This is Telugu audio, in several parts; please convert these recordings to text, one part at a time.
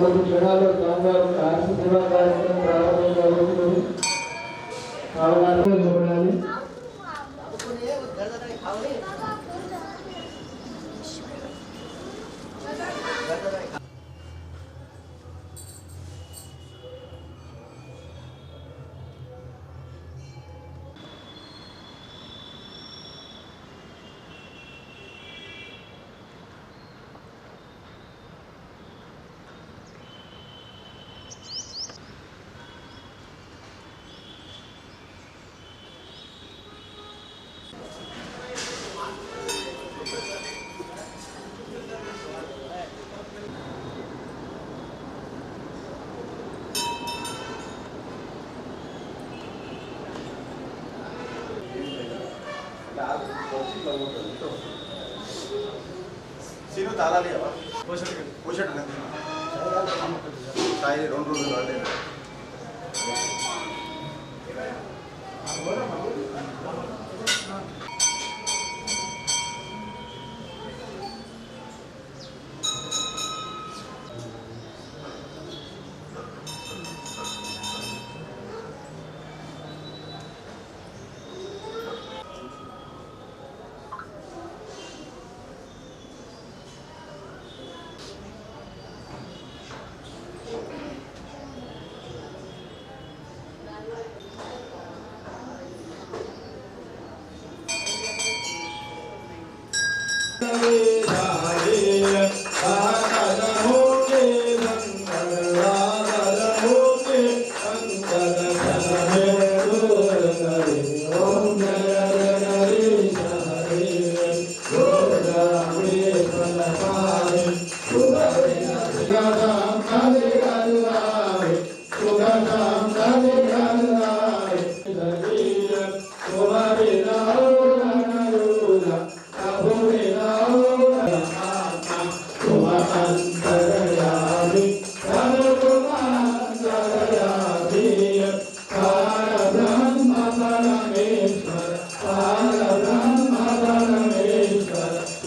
కొన్ని క్షణాలు స్వామివారి కార్యక్రమం ప్రారంభం జరుగుతుంది కావున ఇవ్వబడాలి సీను తాళాలి పోషట్ సాయి రెండు రోజులు అంటే 哎呀！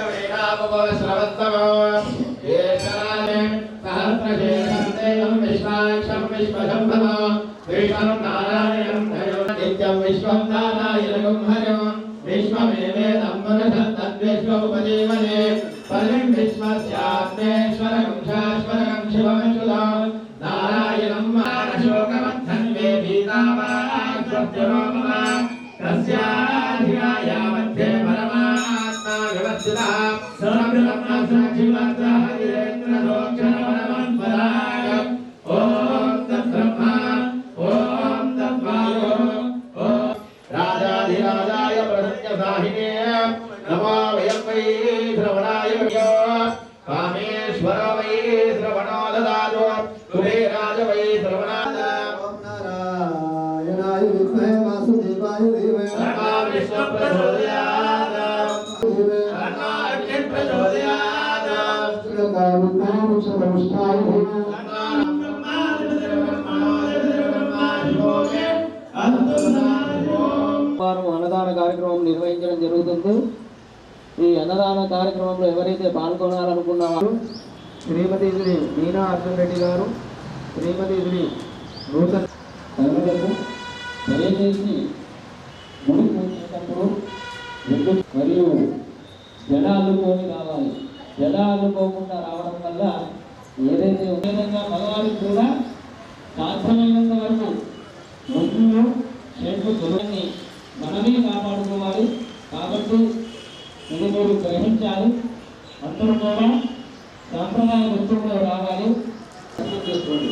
కవిం కవీనామవో శ్రవస్తమో ఏషానే రామేశ్వర వై శ్రవణో దాదో కుబేరాజ వై శ్రవణ విష్ణు ప్రచోదయాత్ తన్నో వారం అన్నదాన కార్యక్రమం నిర్వహించడం జరుగుతుంది. ఈ అన్నదాన కార్యక్రమంలో ఎవరైతే పాల్గొనాలనుకున్న వారు శ్రీమతి శ్రీ మీనా అర్జున్ రెడ్డి గారు శ్రీమతి శ్రీ నూతన కర్మలకు దయచేసి ముడి పూజేటప్పుడు మరియు జడ అల్లుకొని రావాలి. జడ అల్లుకోకుండా రావడం వల్ల ఏదైతే విధంగా మగవారికి కూడా సాధ్యమైనంత వరకు ముందు చెట్లు మనమే కాపాడుకోవాలి. కాబట్టి ఇది మీరు గ్రహించాలి. అందరూ కూడా సాంప్రదాయ వృత్తుల్లో రావాలి. చేసుకోండి